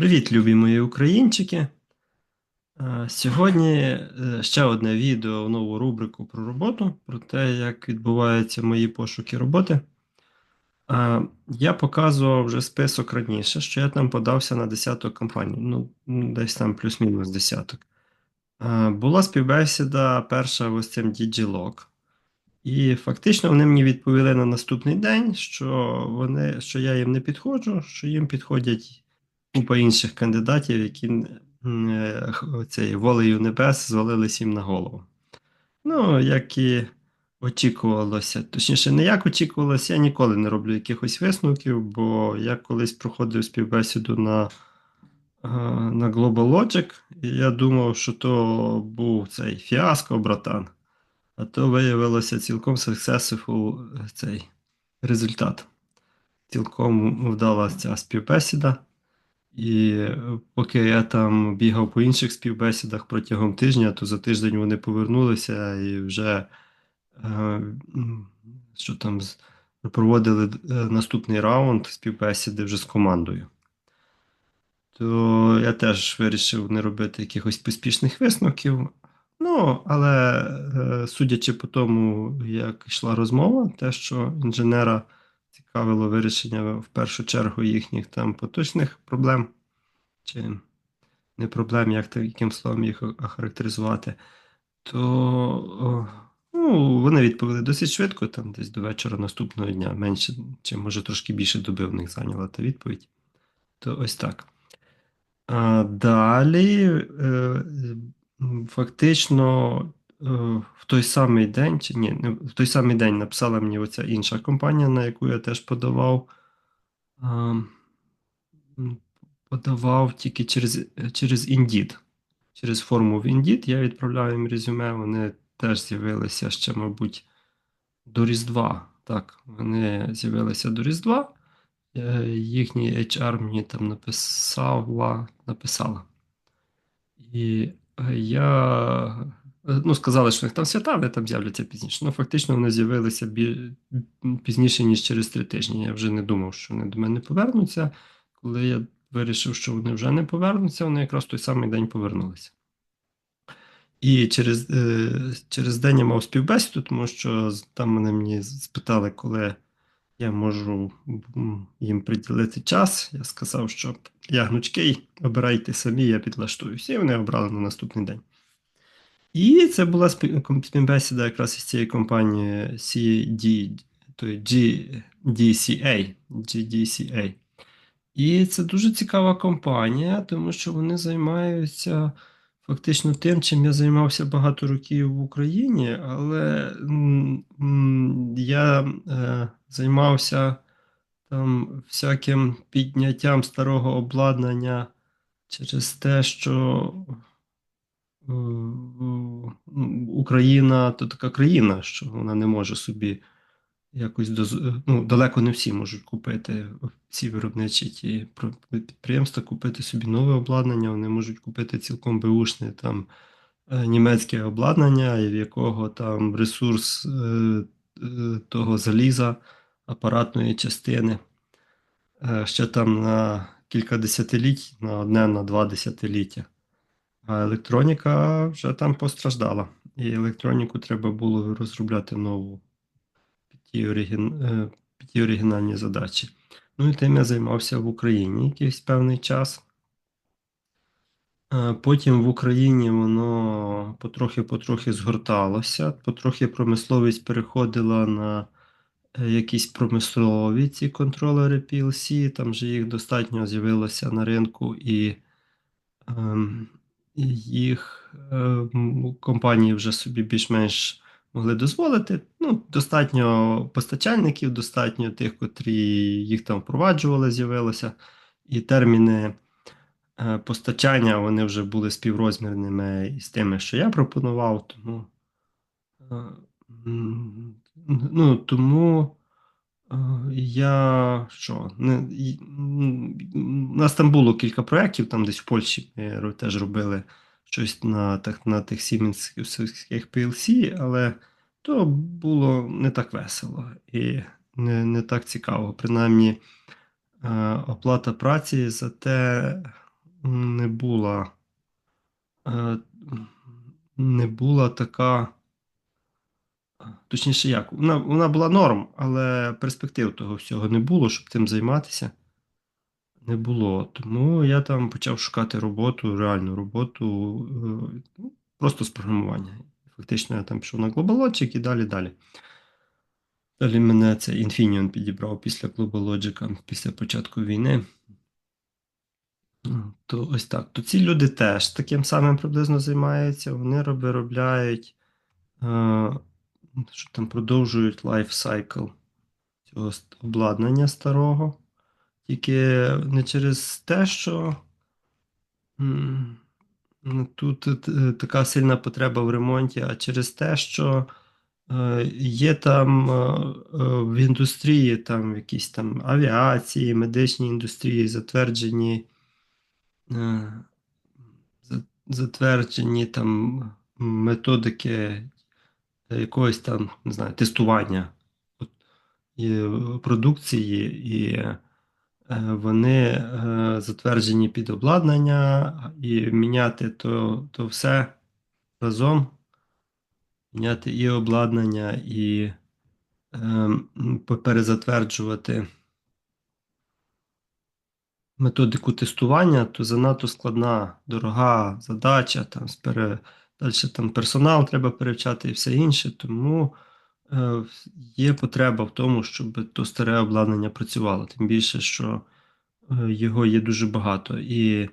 Привіт, любі мої українчики. Е, Сьогодні е, ще одне відео, в нову рубрику про роботу, про те, як відбуваються мої пошуки роботи. Е, Я показував вже список раніше, що я там подався на десяток компаній, ну, десь там плюс-мінус десяток. Була співбесіда перша ось цим DigiLog. І фактично вони мені відповіли на наступний день, що вони, що я їм не підходжу, що їм підходять купа інших кандидатів, які цією волею небес звалились їм на голову. Ну, як і очікувалося. Точніше, не як очікувалося, я ніколи не роблю якихось висновків, бо я колись проходив співбесіду на, е, на Global Logic, і я думав, що то був цей фіаско, братан. А то виявилося цілком successful е, цей результат. Цілком вдала ця співбесіда. І е, поки я там бігав по інших співбесідах протягом тижня, то за тиждень вони повернулися і вже е, що там проводили е, наступний раунд співбесіди вже з командою. То я теж вирішив не робити якихось поспішних висновків. Ну, але судячи по тому, як йшла розмова, те, що інженера цікавило вирішення в першу чергу їхніх там поточних проблем, чи не проблем, як яким словом їх охарактеризувати, то ну, вони відповіли досить швидко, там десь до вечора наступного дня, менше, чи може трошки більше доби в них зайняла та відповідь. То ось так. А далі, е, фактично, в той самий день, чи ні, в той самий день написала мені оця інша компанія, на яку я теж подавав. Подавав тільки через, через Indeed. Через форму в Indeed я відправляю їм резюме. Вони теж з'явилися ще, мабуть, до Різдва. Так, вони з'явилися до Різдва. Е, Їхній HR мені там написала, написала. І е, я. Ну, сказали, що них там свята, вони там з'являться пізніше. Ну, фактично, вони з'явилися бі... пізніше, ніж через три тижні. Я вже не думав, що вони до мене повернуться. Коли я вирішив, що вони вже не повернуться, вони якраз в той самий день повернулися. І через, е, через день я мав співбесіду, тому що там мене мені спитали, коли я можу їм приділити час. Я сказав, що я гнучкий, обирайте самі, я підлаштуюся. І вони обрали на наступний день. І це була співбесіда якраз із цієї компанії CD, то GDCA, GDCA. І це дуже цікава компанія, тому що вони займаються фактично тим, чим я займався багато років в Україні, але я е, займався там всяким підняттям старого обладнання через те, що Україна то така країна, що вона не може собі якось доз... ну, далеко не всі можуть купити ці виробничі ті підприємства, купити собі нове обладнання, вони можуть купити цілком беушне там е, німецьке обладнання, в якого там ресурс е, е, того заліза, апаратної частини е, ще там на кілька десятиліть, на одне, на два десятиліття. А електроніка вже там постраждала. І електроніку треба було розробляти нову під ті, оригін... е, під ті оригінальні задачі. Ну і тим я займався в Україні якийсь певний час. Е, Потім в Україні воно потрохи-потрохи згорталося, потрохи промисловість переходила на е, якісь промислові ці контролери PLC, там же їх достатньо з'явилося на ринку, і ем, їх е, компанії вже собі більш-менш могли дозволити. Ну, достатньо постачальників, достатньо тих, котрі їх там впроваджували, з'явилося. І терміни е, постачання вони вже були співрозмірними із тими, що я пропонував. Тому, е, ну, тому я що, не, у нас там було кілька проєктів, там десь в Польщі ми теж робили щось на, так, на тих сіменських PLC, але то було не так весело і не, не так цікаво. Принаймні, е, оплата праці за те не була, е, не була така. Точніше, як? Вона, вона була норм, але перспектив того всього не було, щоб цим займатися. Не було. Тому я там почав шукати роботу, реальну роботу, е, ну, просто з програмування. Фактично, я там пішов на GlobalLogic і далі далі. Далі мене цей Infineon підібрав після GlobalLogic, після початку війни. То ось так. То ці люди теж таким самим приблизно займаються. Вони виробляють, е, що там продовжують лайфсайкл цього обладнання старого. Тільки не через те, що тут е, така сильна потреба в ремонті, а через те, що е, є там е, е, в індустрії, там якісь там авіації, медичній індустрії затверджені, е, затверджені там методики якогось там, не знаю, тестування е, продукції і. Е, Вони е, затверджені під обладнання, і міняти то, то все разом. Міняти і обладнання, і ем, перезатверджувати методику тестування, то занадто складна, дорога задача. Там, з пере... Далі там персонал треба перевчати і все інше. Тому е, є потреба в тому, щоб то старе обладнання працювало. Тим більше, що е, його є дуже багато. І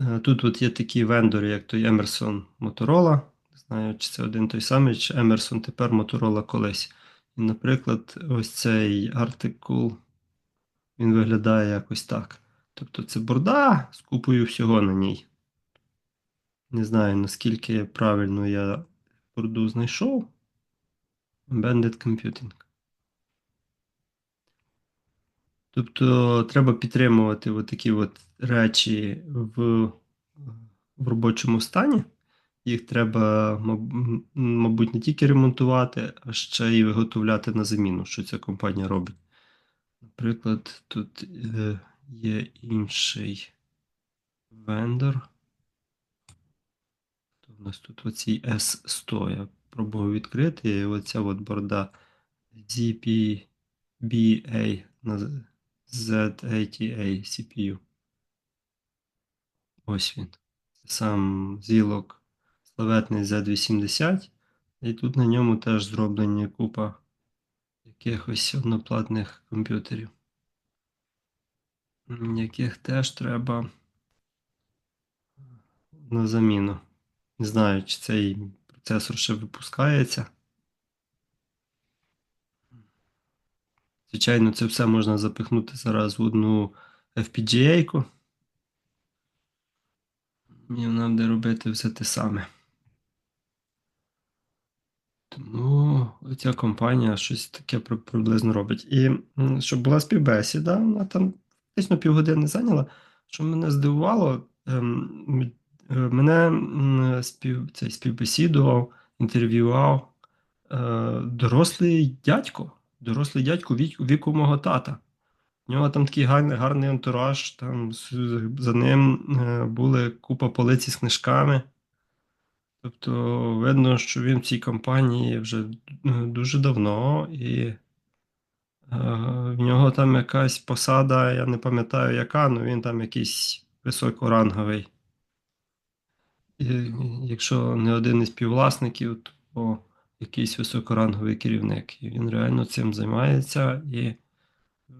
е, тут от є такі вендори, як той Emerson Motorola. Не знаю, чи це один той самий, чи Emerson тепер Motorola колись. І, наприклад, ось цей артикул, він виглядає якось так. Тобто це борда з купою всього на ній. Не знаю, наскільки правильно я борду знайшов. Embedded Computing. Тобто треба підтримувати такі речі в, в робочому стані. Їх треба, мабуть, не тільки ремонтувати, а ще й виготовляти на заміну, що ця компанія робить. Наприклад, тут е, є інший вендор. В нас тут оцій S100. Я пробував відкрити, і оця от борда ZPBA на Z80A CPU. Ось він. Сам зілок славетний Z80. І тут на ньому теж зроблені купа якихось одноплатних комп'ютерів, яких теж треба на заміну. Не знаю, чи цей процесор ще випускається. Звичайно, це все можна запихнути зараз в одну FPGA-ку. І вона буде робити все те саме. Тому ця компанія щось таке приблизно робить. І щоб була співбесіда, вона там десь півгодини зайняла. Що мене здивувало, ем, мене спів, цей співбесідував, інтерв'ював е, дорослий дядько, дорослий дядько вік, віку мого тата. У нього там такий гарний, гарний антураж, там за ним е, були купа полиці з книжками. Тобто видно, що він в цій компанії вже е, дуже давно, і е, в нього там якась посада, я не пам'ятаю яка, але він там якийсь високоранговий. І, якщо не один із співвласників, то якийсь високоранговий керівник. І він реально цим займається. І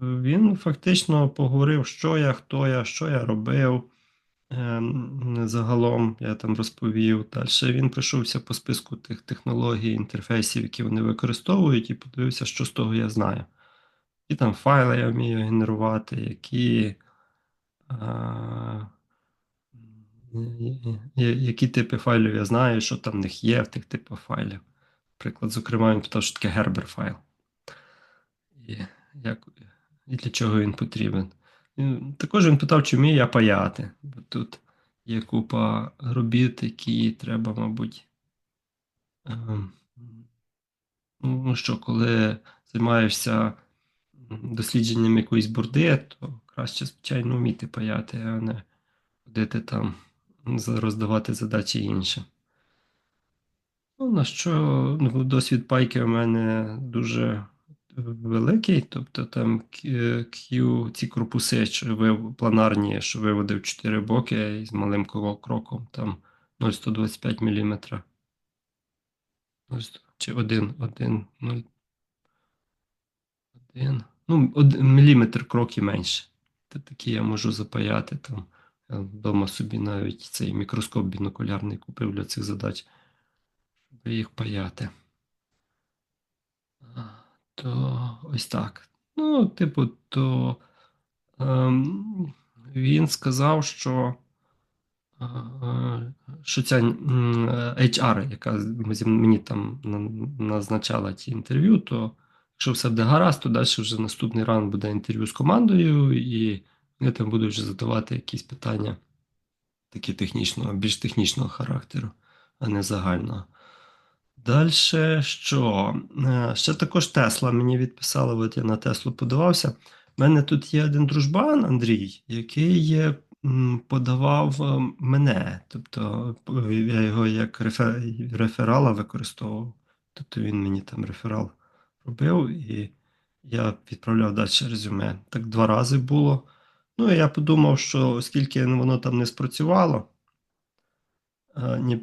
він фактично поговорив, що я, хто я, що я робив. Ем, Загалом я там розповів. Далі він пройшовся по списку тих технологій, інтерфейсів, які вони використовують, і подивився, що з того я знаю. Які там файли я вмію генерувати, які, а, які типи файлів я знаю, що там в них є в тих типах файлів. Наприклад, зокрема, він питав, що таке Gerber файл. І, як, і для чого він потрібен. Також він питав, чи вмію я паяти. Бо тут є купа робіт, які треба, мабуть. ем, Ну що, коли займаєшся дослідженням якоїсь борди, то краще, звичайно, вміти паяти, а не ходити там, роздавати задачі іншим. Ну, на що ну, досвід пайки у мене дуже великий, тобто там Q, ці корпуси, що ви планарні, що виводив 4 боки із малим кро- кроком, там 0,125 мм. Чи 1, 1, 0, 1. Ну, міліметр крок і менше. Такі я можу запаяти там. Вдома собі навіть цей мікроскоп бінокулярний купив для цих задач, щоб їх паяти. То ось так. Ну, типу, то ем, він сказав, що, е, що ця HR, яка мені там назначала ті інтерв'ю, то якщо все буде гаразд, то далі вже наступний раунд буде інтерв'ю з командою, і вони там будуть вже задавати якісь питання такі технічного, більш технічного характеру, а не загального. Далі що? Е, Ще також Тесла мені відписала, от я на Теслу подавався. У мене тут є один дружбан Андрій, який подавав е, мене. Тобто е, я його як реферала використовував. Тобто він мені там реферал робив, і я відправляв далі резюме. Так два рази було. Ну, я подумав, що оскільки воно там не спрацювало, ні,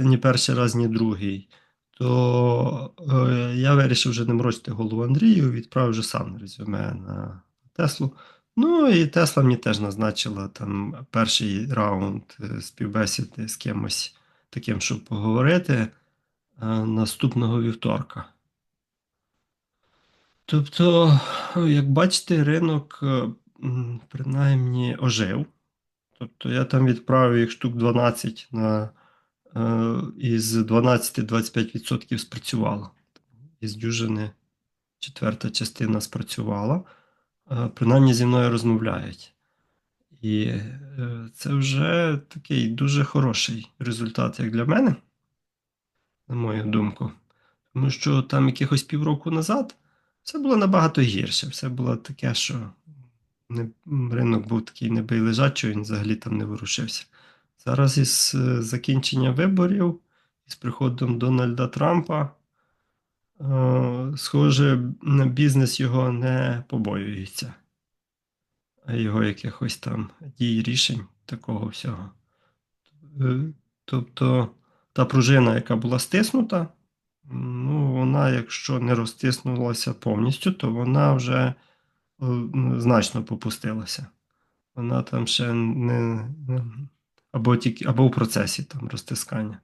ні перший раз, ні другий, то е, я вирішив вже не морочити голову Андрію, відправив вже сам резюме на Теслу. Ну і Тесла мені теж назначила там перший раунд е, співбесіди з кимось таким, щоб поговорити е, наступного вівторка. Тобто, як бачите, ринок е, принаймні ожив. Тобто я там відправив їх штук 12 на е, із 12-25% спрацювало. Із дюжини четверта частина спрацювала. Е, Принаймні зі мною розмовляють. І е, це вже такий дуже хороший результат, як для мене, на мою думку. Тому що там якихось півроку назад все було набагато гірше. Все було таке, що не, ринок був такий небий лежачий, він взагалі там не ворушився. Зараз із е, закінчення виборів, із приходом Дональда Трампа, е, схоже, на бізнес його не побоюється, його якихось там дій, рішень, такого всього. Е, Тобто та пружина, яка була стиснута, ну, вона, якщо не розтиснулася повністю, то вона вже значно попустилася. Вона там ще не, або тільки або в процесі там розтискання.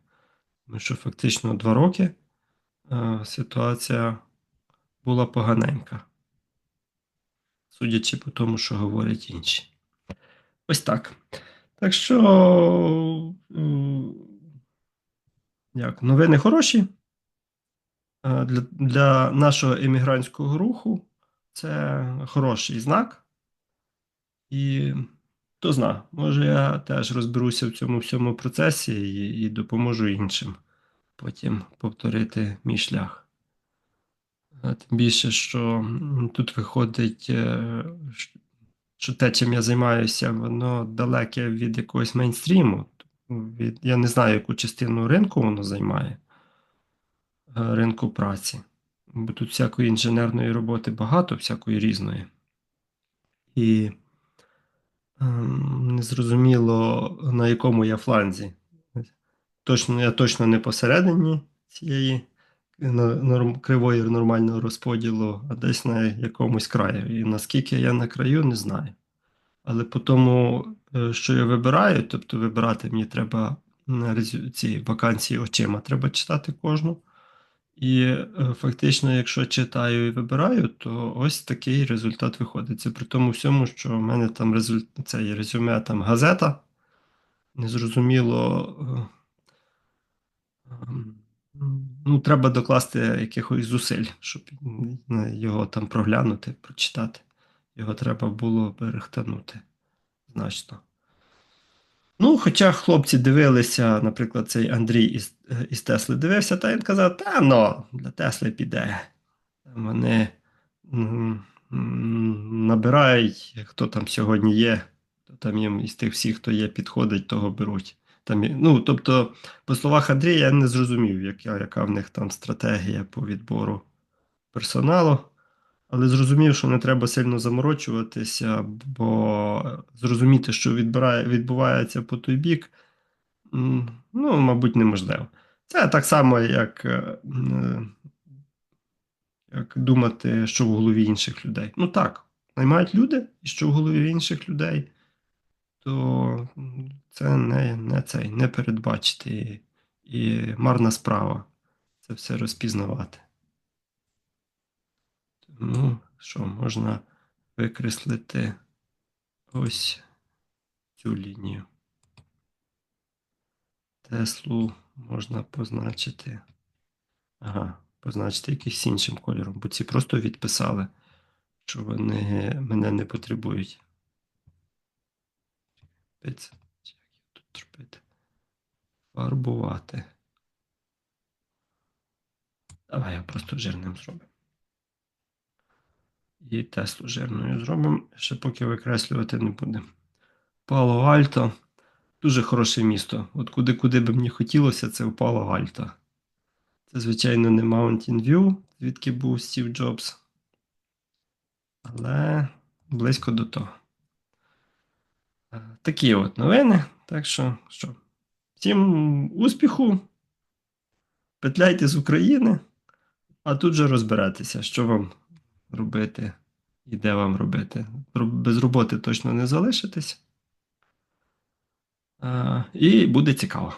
Тому що фактично два роки е, ситуація була поганенька, судячи по тому, що говорять інші. Ось так. Так що, е, як, новини хороші. Е, Для, для нашого емігрантського руху це хороший знак. І хто зна, може я теж розберуся в цьому всьому процесі і, і допоможу іншим потім повторити мій шлях. Тим більше, що тут виходить, е, що те, чим я займаюся, воно далеке від якогось мейнстріму. Я не знаю, яку частину ринку воно займає, е, ринку праці. Бо тут всякої інженерної роботи багато, всякої різної. І ем, незрозуміло, на якому я фланзі. Точно, я точно не посередині цієї кривої нормального розподілу, а десь на якомусь краю. І наскільки я на краю, не знаю. Але по тому, е, що я вибираю, тобто вибирати мені треба ці вакансії очима, треба читати кожну. І е, фактично, якщо читаю і вибираю, то ось такий результат виходить. Це при тому всьому, що в мене там результат, це є резюме там газета. Незрозуміло. е, ем, Ну, треба докласти якихось зусиль, щоб його там проглянути, прочитати. Його треба було перехтанути значно. Ну, хоча хлопці дивилися, наприклад, цей Андрій із, із Тесли дивився, та він казав, та ну, для Тесли піде. Вони набирають, хто там сьогодні є, хто там їм із тих всіх, хто є, підходить, того беруть. Там, ну, тобто, по словах Андрія, я не зрозумів, яка, яка в них там стратегія по відбору персоналу. Але зрозумів, що не треба сильно заморочуватися, бо зрозуміти, що відбувається по той бік, ну, мабуть, неможливо. Це так само, як, е, як думати, що в голові інших людей. Ну так, наймають люди, і що в голові інших людей, то це не, не цей, не передбачити і марна справа це все розпізнавати. Тому що можна викреслити ось цю лінію. Теслу можна позначити. Ага, позначити якимось іншим кольором, бо ці просто відписали, що вони мене не потребують. Як тут робити? Фарбувати. Давай я просто жирним зроблю. І Теслу жирною зробимо, ще поки викреслювати не будемо. Пало Альто. Дуже хороше місто. От куди-куди би мені хотілося, це в Пало Альто. Це, звичайно, не Mountain View, звідки був Стів Джобс. Але близько до того. Е, Такі от новини. Так що, що, всім успіху. Петляйте з України, а тут же розберетеся, що вам робити і де вам робити. Роб- Без роботи точно не залишитесь. Е, І буде цікаво.